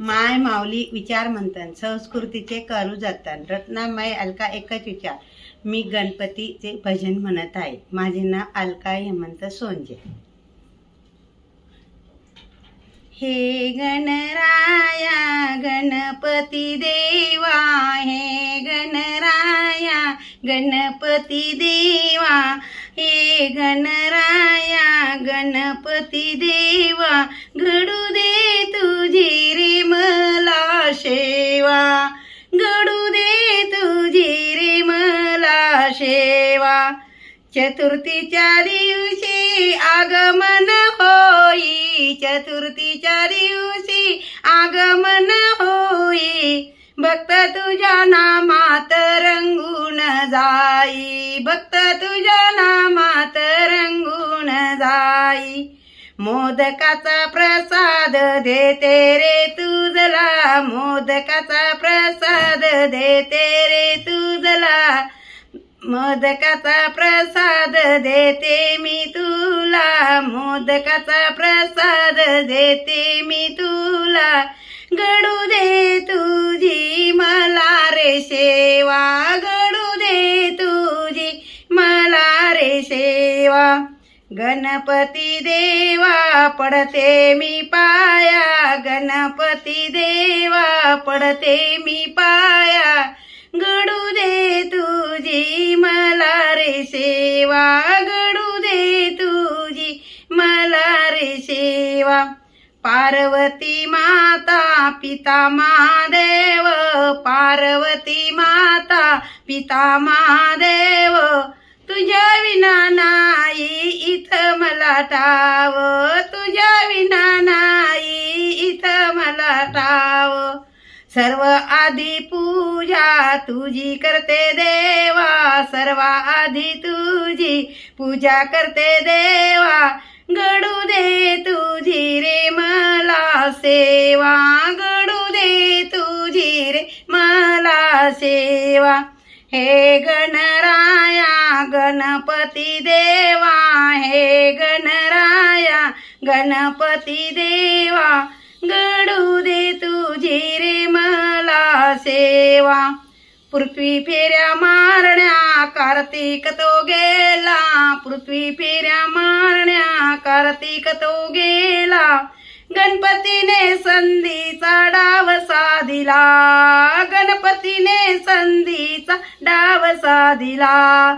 माय माऊली विचार म्हणतात संस्कृतीचे करू जातात रत्नामाई अलका एकच विचार. मी गणपतीचे भजन म्हणत आहे. माझे नाव अलका हेमंत सोंजे हे गणराया गणपती देवा हे गणराया गणपती देवा हे गणराया गणपती देवा घडू दे तुझी घडू दे तुझी रे मला शेवा. चतुर्थीच्या दिवशी आगमन होई. चतुर्थीच्या दिवशी आगमन होई. भक्त तुझ्या नामात रंगून जाई. भक्त तुझ्या नाम मोदकाचा प्रसाद देते रे तुझला. मोदकाचा प्रसाद देते रे तुझला. मोदकाचा प्रसाद देते मी तुला. मोदकाचा प्रसाद देते मी तुला. घडू दे तुझी मला रे सेवा. घडू दे तू गणपती देवा पडते मी पाया. गणपती देवा पडते मी पाया. घडू दे तुझी मला रे सेवा. घडू दे तुझी मला रे सेवा. पार्वती माता पिता महादेव. पार्वती माता पिता महादेव. तुझ्या विना नाही इथं मला टाव तुझ्या विना नाही इथं मला टाव सर्व आधी पूजा तुझी करते देवा. सर्व आधी तुझी पूजा करते देवा. घडू दे तुझी रे मला सेवा. घडू दे तुझी रे मला सेवा. हे गणराया गणपती देवा हे गणराया गणपती देवा घडू दे तुझी रे मला सेवा. पृथ्वी फेऱ्या मारण्या कार्तिक तो गेला. पृथ्वी फेऱ्या मारण्या कार्तिक तो गेला. गणपतीने संधीचा डाव साधिला. गणपतीने संधीचा डाव साधिला.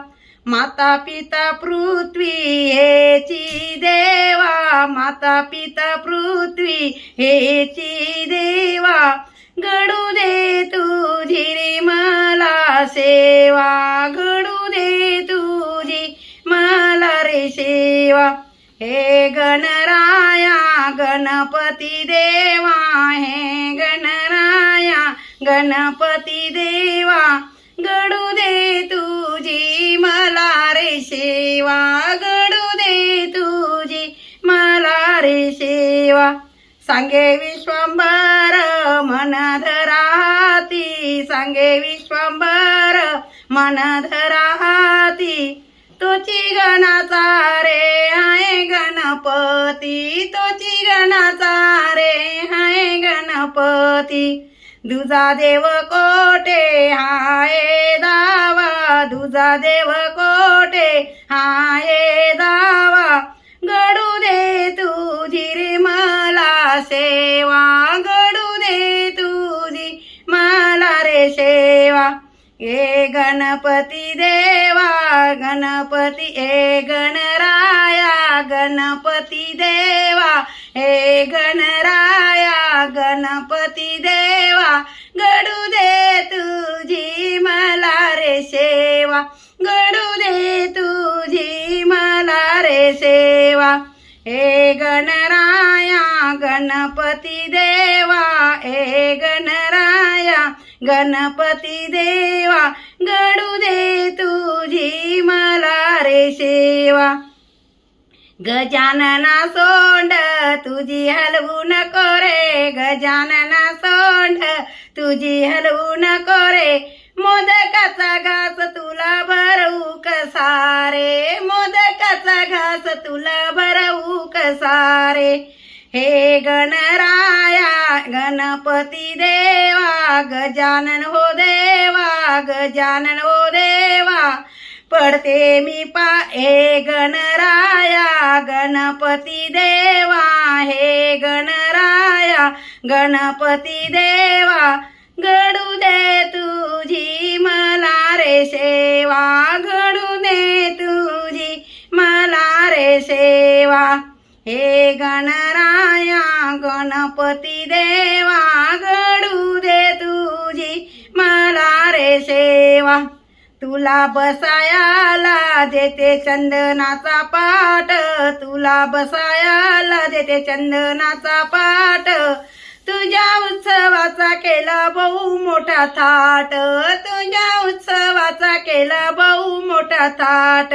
माता पिता पृथ्वी हेची देवा माता पिता पृथ्वी हेची देवा. घडू दे तुझी रे मला सेवा घडू दे तुझी मला रे सेवा. हे गणराया गणपती देवा हे गणराया गणपती देवा. घडू दे तू तुझी मला रे सेवा घडू दे तुझी मला रे सेवा. सांगे विश्वंभर मन धराती. सांगे विश्वंभर मन धराती. तुझी गणाचा रे हाय गणपती. तुझी गणाचा रे हाय गणपती. दुजा देव कोटे हाय दावा. तुझा देव कोटे हाये दावा घडू दे तुझी रे मला सेवा. घडू दे तुझी मला रे सेवा. ए गणपती देवा गणपती ए गणराया गणपती देवा. हे गणराया गणपती देवा. मला रे सेवा. घडू दे तुझी मला रे सेवा. हे गणराया गणपती देवा. हे गणराया गणपती देवा. घडू दे तुझी मला रे सेवा. गजानना सोंड तुझी हलवू नको रे. गजानना सोंड तुझी हलवू नको रे. मोदकाचा घास तुला भरवू कसा रे मोदकाचा घास तुला भरवू कसा रे हे गणराया गणपती देवा गजानन हो देवा गजानन हो देवा. पडते मी पा हे गणराया गणपती देवा. हे गणराया गणपती देवा. गडू दे तुझी मला रे सेवा घडू दे तुझी मला रे सेवा. हे गणराया गणपती देवा घडू दे तुझी मला रे सेवा. तुला बसायाला देते चंदनाचा पाट तुला बसायाला देते चंदनाचा पाट तुझ्या उत्सवाचा केला बहु मोठा थाट. तुझ्या उत्सवाचा केला बहु मोठा थाट.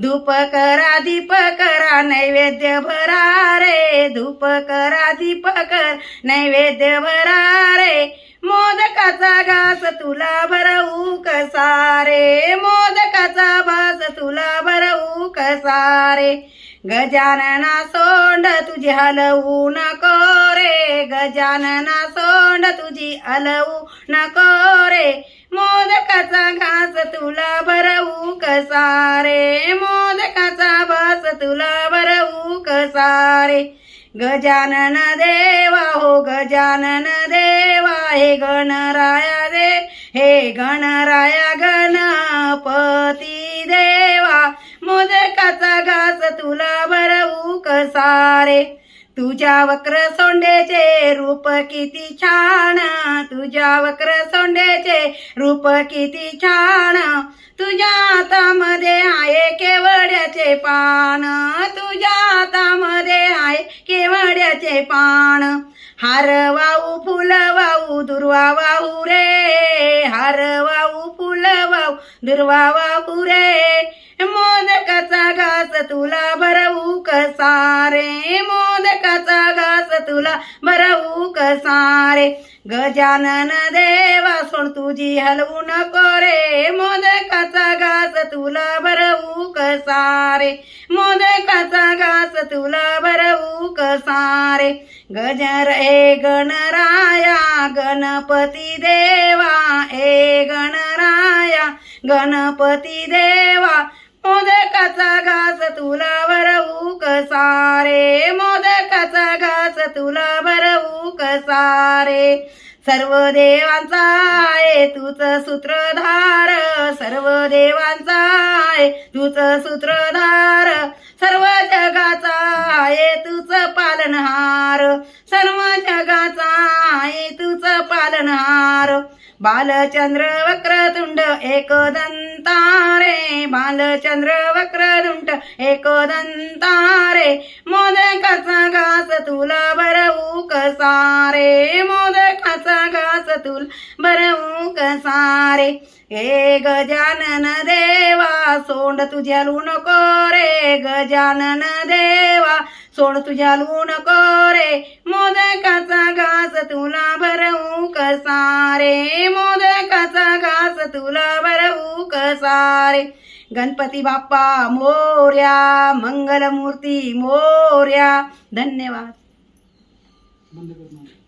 धूप करा दीप करा नैवेद्य भरा रे. धूप करा दीप कर नैवेद्य भरा रे. मोदकाचा घास तुला भरवू कसा रे? मोदकाचा भास तुला भरवू कसा रे? गजानना सोंड तुझी हलवू नको रे. गजानना सोंड तुझी हलवू नको रे. मोदकाचा घास तुला भरवू कसा रे? मोदकाचा भास तुला भरवू कसा रे? गजानन देवा हो गजानन देवा हे गणराया दे हे गणराया गणपती देवा. मोदकाचा घास तुला सारे. तुझ्या वक्र सोंडेचे रूप किती छान. तुझ्या वक्र सोंडेचे रूप किती छान. तुझ्या हातामध्ये आहे केवड्याचे पान. तुझ्या हातामध्ये आहे केवड्याचे पान. हार वाऊ फुल वाऊ दुर्वा वाहू रे. हार वाऊ फुल वाऊ दुर्वा वाहू रे. मोदकाचा घास तुला तुला भरवू कसारे गजानन देवा सोड तुझी हलवू नको रे. मोदकाचा घास तुला भरवू कसारे मोदकाचा घास तुला भरवू कसारे गजर ए गणराया गणपती देवा ए गणराया गणपती देवा. मोदकाचा घास तुला भरवू कसारे मोद तुला भरवू कसारे? सर्व देवांचा आहे सूत्रधार. सर्व देवांचा आहे सूत्रधार. सर्व जगाचा आहे पालनहार. सर्व जगाचा आहे तुझ पालनहार. बालचंद्र वक्रतुंड एकदंत दंतारे बालचंद्र वक्रतुंड एक दंतारे मोदकाचा घास तुला बरवू कसारे मोदकाचा घास तुला बरवू कसारे. हे गजानन देवा सोंड तुझ्या लू नको रे गजानन देवा सोड तुझ्या लू नको रे मोदकाचा घास तुला भरवू कसारे मोदकाचा घास तुला बर सारे. गणपती बाप्पा मोर्या मंगलमूर्ती मोर्या. धन्यवाद. बंद कर